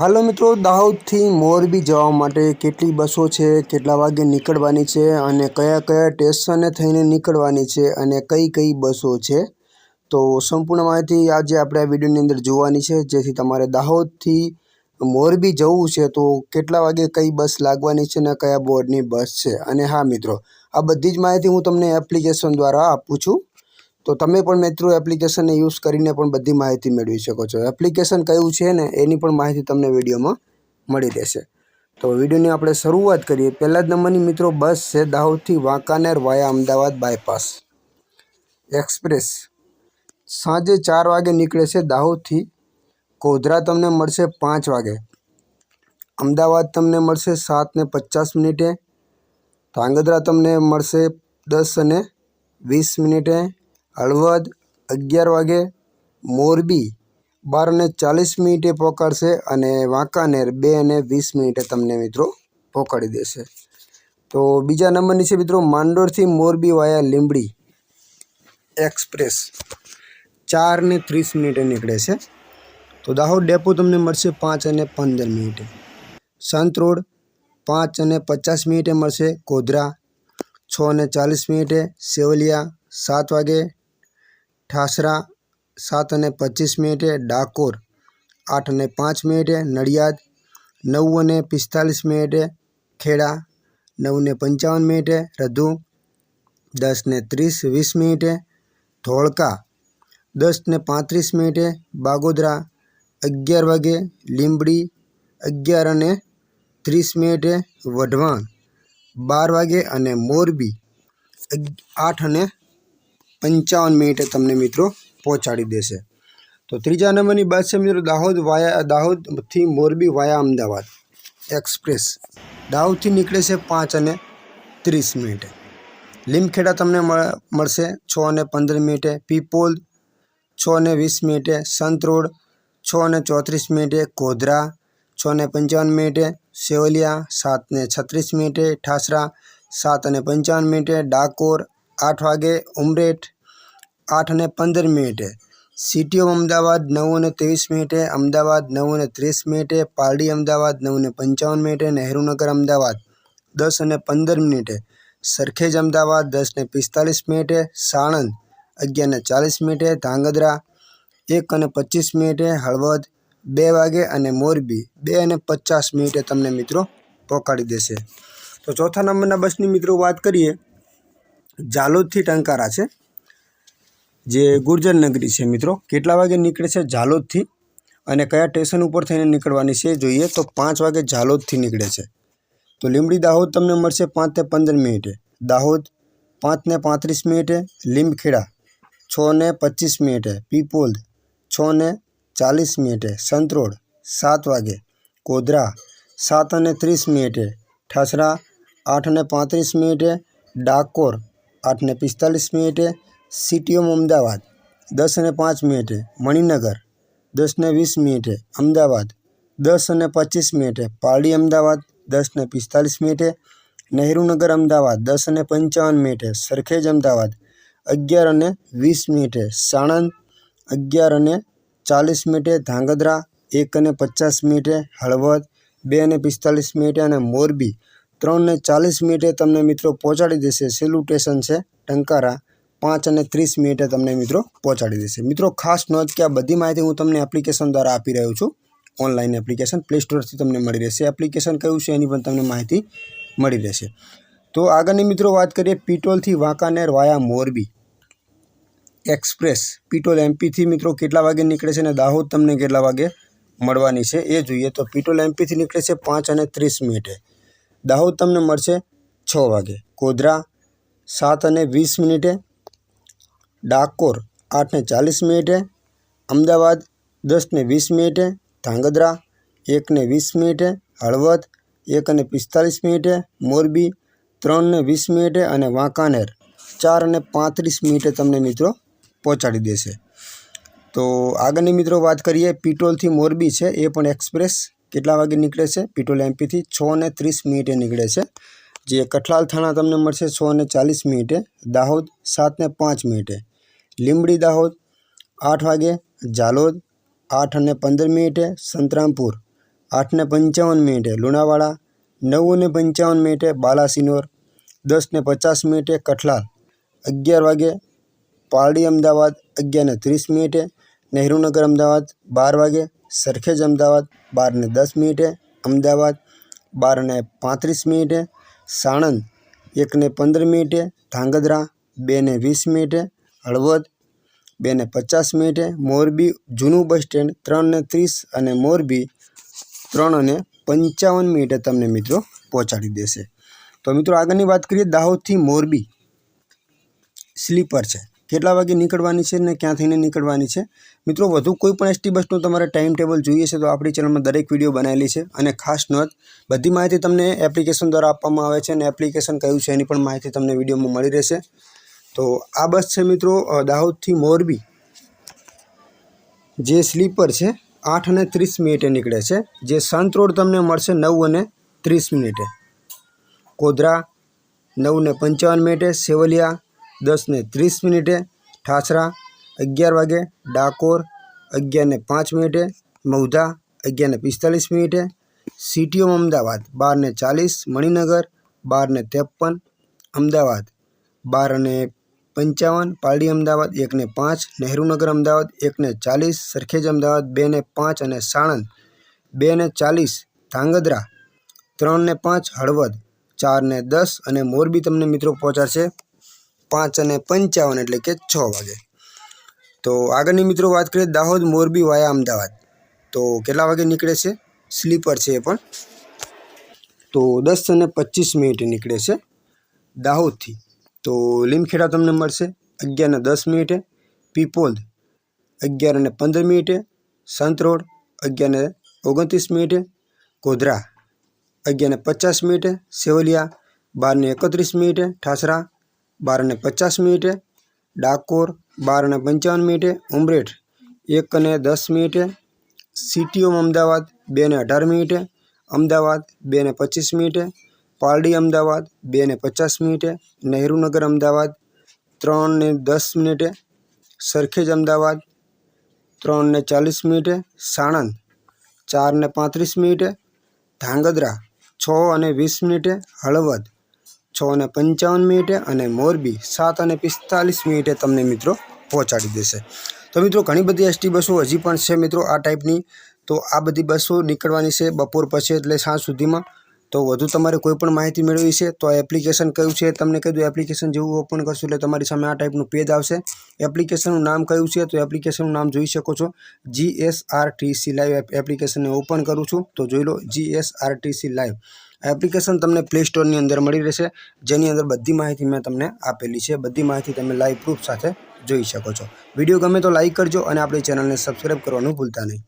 હાલો મિત્રો, દાહોદથી મોરબી જવા માટે કેટલી બસો છે, કેટલા વાગે નીકળવાની છે અને કયા કયા સ્ટેશને થઈને નીકળવાની છે અને કઈ કઈ બસો છે. તો સંપૂર્ણ માહિતી આજે આપણે આ વિડીયોની અંદર જોવાની છે. જેથી તમારે દાહોદથી મોરબી જવું છે તો કેટલા વાગે કઈ બસ લાગવાની છે અને કયા બોર્ડની બસ છે. અને હા મિત્રો, આ બધી જ માહિતી હું તમને એપ્લિકેશન દ્વારા આપું છું. તો તમે પણ મિત્રો એપ્લિકેશનને યુઝ કરીને પણ બધી માહિતી મેળવી શકો છો. એપ્લિકેશન કયું છે ને, એની પણ માહિતી તમને વિડીયોમાં મળી રહેશે. તો વિડીયોની આપણે શરૂઆત કરીએ. પહેલા જ નંબરની મિત્રો, બસ છે દાહોદથી Wankaner via Ahmedabad bypass express સાંજે ચાર વાગે નીકળે છે દાહોદથી. ગોધરા તમને મળશે પાંચ વાગે. અમદાવાદ તમને મળશે સાત ને પચાસ મિનિટે. ધ્રાંગધ્રા તમને મળશે દસ અને વીસ મિનિટે. હળવદ અગિયાર વાગે મોરબી બાર અને ચાલીસ મિનિટે પહોંચાડશે અને વાંકાનેર બે અને વીસ મિનિટે તમને મિત્રો પહોંચાડી દેશે. તો બીજા નંબરની છે મિત્રો માંડોળથી મોરબી વાયા લીંબડી એક્સપ્રેસ. ચાર ને ત્રીસ મિનિટે નીકળે છે. તો દાહોદ ડેપો તમને મળશે પાંચ અને પંદર મિનિટે. સંત રોડ પાંચ અને પચાસ મિનિટે મળશે ગોધરા છ અને ચાલીસ મિનિટે સેવલિયા સાત વાગે ઠાસરા, સાત અને પચીસ મિનિટે ડાકોર, આઠ અને પાંચ મિનિટે નડિયાદ, નવ અને પિસ્તાલીસ મિનિટે ખેડા, નવ ને પંચાવન મિનિટે રધુ, દસ ને ત્રીસ, વીસ મિનિટે ધોળકા, દસ ને પાંત્રીસ મિનિટે બાગોદરા, અગિયાર વાગે લીંબડી, અગિયાર અને ત્રીસ મિનિટે વઢવાણ, બાર વાગે અને મોરબી આઠ અને પંચાવન મિનિટે તમને મિત્રો પહોંચાડી દેશે. તો ત્રીજા નંબરની બસ છે મિત્રો દાહોદ વાયા, દાહોદથી મોરબી વાયા અમદાવાદ એક્સપ્રેસ. દાહોદથી નીકળે છે પાંચ અને ત્રીસ મિનિટે. લીમખેડા તમને મળશે છ અને પંદર મિનિટે. પીપોલ છ અને વીસ મિનિટે. સંત રોડ છ અને ચોત્રીસ મિનિટે. ગોધરા છ ને પંચાવન મિનિટે. સેવલિયા સાત ને છત્રીસ મિનિટે. ઠાસરા સાત અને પંચાવન મિનિટે. ડાકોર આઠ વાગે ઉમરેઠ, આઠ અને પંદર મિનિટે. સિટીઓ અમદાવાદ નવ અને ત્રેવીસ મિનિટે, અમદાવાદ નવ અને ત્રીસ મિનિટે, પારડી અમદાવાદ નવ અને પંચાવન મિનિટે નહેરુનગર અમદાવાદ દસ અને પંદર મિનિટે. સરખેજ અમદાવાદ દસ ને પિસ્તાલીસ મિનિટે, સાણંદ અગિયાર ને ચાલીસ મિનિટે, ધાંગધ્રા એક અને પચીસ મિનિટે, હળવદ બે વાગે અને મોરબી બે અને પચાસ મિનિટે તમને મિત્રો પહોંચાડી દેશે. તો ચોથા નંબરના બસની મિત્રો વાત કરીએ. ઝાલોદથી ટંકારા છે. જે ગુર્જર નગરી છે મિત્રો. કેટલા વાગે નીકળે છે ઝાલોદથી અને કયા સ્ટેશન ઉપર થઈને નીકળવાની છે જોઈએ તો પાંચ વાગે ઝાલોદથી નીકળે છે. તો લીંબડી દાહોદ તમને મળશે પાંચ ને પંદર મિનિટે. દાહોદ પાંચને પાંત્રીસ મિનિટે, લીંબખેડા છ ને પચીસ મિનિટે, પીપોલ છ ને ચાલીસ મિનિટે સંતરોડ સાત વાગે કોદરા સાત અને ત્રીસ મિનિટે, ઠાસરા આઠ ને પાંત્રીસ મિનિટે, ડાકોર આઠ ને પિસ્તાલીસ મિનિટે સિટીઓમ અમદાવાદ દસ અને પાંચ મિનિટે મણિનગર દસ ને વીસ મિનિટે અમદાવાદ દસ અને પચીસ મિનિટે પારડી અમદાવાદ દસ ને પિસ્તાલીસ મિનિટે નહેરુનગર અમદાવાદ દસ અને પંચાવન મિનિટે સરખેજ અમદાવાદ અગિયાર અને વીસ મિનિટે સાણંદ અગિયાર અને ચાલીસ મિનિટે ધાંગધ્રા એક અને પચાસ મિનિટે હળવદ બે અને પિસ્તાલીસ મિનિટે અને મોરબી ત્રણ ને ચાલીસ મિનિટે તમને મિત્રો પહોંચાડી દેશે. છેલ્લું સ્ટેશન છે ટંકારા. પાંચ અને ત્રીસ મિનિટે તમને મિત્રો પહોંચાડી દેશે. મિત્રો ખાસ નોંધ કે આ બધી માહિતી હું તમને એપ્લિકેશન દ્વારા આપી રહ્યો છું. ઓનલાઈન એપ્લિકેશન પ્લે સ્ટોરથી તમને મળી રહેશે. એપ્લિકેશન કયું છે એની પણ તમને માહિતી મળી રહેશે. તો આગળની મિત્રો વાત કરીએ પિટોલથી વાંકાનેર વાયા મોરબી એક્સપ્રેસ. પીટોલ એમપીથી મિત્રો કેટલા વાગે નીકળે છે અને દાહોદ તમને કેટલા વાગે મળવાની છે એ જોઈએ. તો પીટોલ એમપીથી નીકળે છે પાંચ અને ત્રીસ મિનિટે. દાહોદ તમને મળશે છ વાગે. ગોધરા સાત અને વીસ મિનિટે. ડાકોર આઠને ચાલીસ મિનિટે. અમદાવાદ દસને વીસ મિનિટે. ધાંગધ્રા એકને વીસ મિનિટે. હળવદ એક અને પિસ્તાલીસ મિનિટે. મોરબી ત્રણને વીસ મિનિટે અને વાંકાનેર ચાર અને પાંત્રીસ મિનિટે તમને મિત્રો પહોંચાડી દેશે. તો આગળની મિત્રો વાત કરીએ, પિટોલથી મોરબી છે, એ પણ એક્સપ્રેસ. કેટલા વાગે નીકળે છે? પીટોલ એમપીથી છ ને ત્રીસ મિનિટે નીકળે છે. જે કઠલાલ થાણા તમને મળશે છ અને ચાલીસ મિનિટે, દાહોદ સાત ને પાંચ મિનિટે. લીંબડી દાહોદ આઠ વાગે, ઝાલોદ આઠ અને પંદર મિનિટે, સંતરામપુર આઠને પંચાવન મિનિટે, લુણાવાડા નવને પંચાવન મિનિટે, બાલાસિનોર દસને પચાસ મિનિટે, કઠલાલ અગિયાર વાગે, પારડી અમદાવાદ અગિયારને ત્રીસ મિનિટે નહેરુનગર અમદાવાદ બાર વાગે સરખેજ અમદાવાદ, બારને દસ મિનિટે અમદાવાદ, બારને પાંત્રીસ મિનિટે સાણંદ, એકને પંદર મિનિટે ધાંગધ્રા, બેને વીસ મિનિટે હળવદ, બેને પચાસ મિનિટે મોરબી, જૂનું બસ સ્ટેન્ડ ત્રણને ત્રીસ અને મોરબી ત્રણ અને પંચાવન મિનિટે તમને મિત્રો પહોંચાડી દેશે. તો મિત્રો આગળની વાત કરીએ દાહોદથી મોરબી. સ્લીપર છે. કેટલા વાગે નીકળવાની છે ને ક્યાં થઈને નીકળવાની છે? મિત્રો, વધુ કોઈ પણ એસટી બસનું તમારે ટાઈમ ટેબલ જોઈએ છે તો આપણી ચેનલમાં દરેક વીડિયો બનાવેલી છે અને ખાસ નોંધ, બધી માહિતી તમને એપ્લિકેશન દ્વારા આપવામાં આવે છે અને એપ્લિકેશન કયું છે એની પણ માહિતી તમને વિડીયોમાં મળી રહેશે. તો આ બસ છે મિત્રો દાહોદથી મોરબી. જે સ્લીપર છે, આઠ અને ત્રીસ મિનિટે નીકળે છે. જે સંત રોડ તમને મળશે નવ અને ત્રીસ મિનિટે. કોદરા નવને પંચાવન મિનિટે. સેવલિયા દસને ત્રીસ મિનિટે ઠાસરા, અગિયાર વાગે ડાકોર, અગિયારને પાંચ મિનિટે મૌધા અગિયારને પિસ્તાલીસ મિનિટે સિટી ઓફ અમદાવાદ, બારને ચાલીસ મણિનગર, બારને ત્રેપન અમદાવાદ બાર અને પંચાવન પાલડી અમદાવાદ, એકને પાંચ નહેરુનગર અમદાવાદ, એકને ચાલીસ સરખેજ અમદાવાદ, બેને પાંચ અને સાણંદ, બેને ચાલીસ ધાંગધ્રા, ત્રણને પાંચ હળવદ, ચારને દસ અને મોરબી તમને મિત્રો પહોંચાડશે પાંચ અને પંચાવન એટલે કે છ વાગે. તો આગળની મિત્રો વાત કરીએ દાહોદ મોરબી વાયા અમદાવાદ. તો કેટલા વાગે નીકળે છે? સ્લીપર છે એ પણ. તો દસ અને પચીસ મિનિટે નીકળે છે દાહોદથી. તો લીમખેડા તમને મળશે અગિયારને દસ મિનિટે પીપોલ અગિયાર અને પંદર મિનિટે, સંત રોડ અગિયારને ઓગણત્રીસ મિનિટે, ગોધરા અગિયારને પચાસ મિનિટે, સેવલિયા બારને એકત્રીસ મિનિટે, ઠાસરા બારને પચાસ મિનિટે, ડાકોર બાર અને પંચાવન મિનિટે, ઉમરેઠ એક અને દસ મિનિટે, સિટીઓમ અમદાવાદ બે ને અઢાર મિનિટે, અમદાવાદ બે ને પચીસ મિનિટે, પારડી અમદાવાદ બે ને પચાસ મિનિટે, નહેરુનગર અમદાવાદ ત્રણ ને દસ મિનિટે, સરખેજ અમદાવાદ ત્રણ ને ચાલીસ મિનિટે, સાણંદ ચાર ને પાંત્રીસ મિનિટે, ધાંગધ્રા છ અને વીસ મિનિટે, હળવદ છ અને પંચાવન મિનિટે અને મોરબી સાત અને પિસ્તાલીસ મિનિટે તમને મિત્રો પહોંચાડી દેશે. તો મિત્રો, ઘણી બધી એસટી બસો હજી પણ છે મિત્રો આ ટાઈપની. તો આ બધી બસો નીકળવાની છે બપોર પછી એટલે સાંજ સુધીમાં. તો વધુ તમારે કોઈ પણ માહિતી મેળવી છે તો આ એપ્લિકેશન કયું છે તમને દઉં. એપ્લિકેશન જેવું ઓપન કરશો એટલે તમારી સામે આ ટાઈપનું પેજ આવશે. એપ્લિકેશનનું નામ કયું છે તો એપ્લિકેશનનું નામ જોઈ શકો છો. G S R T C live એપ્લિકેશનને ઓપન કરું છું. તો જોઈ લો G S R live application તમને પ્લે સ્ટોરની અંદર મળી રહેશે, જેની અંદર બધી માહિતી મેં તમને આપેલી છે. બધી માહિતી તમે લાઈવ પ્રૂફ સાથે જોઈ શકો છો. વીડિયો ગમે તો લાઈક કરજો અને આપણી ચેનલને સબસ્ક્રાઈબ કરવાનું ભૂલતા નહીં.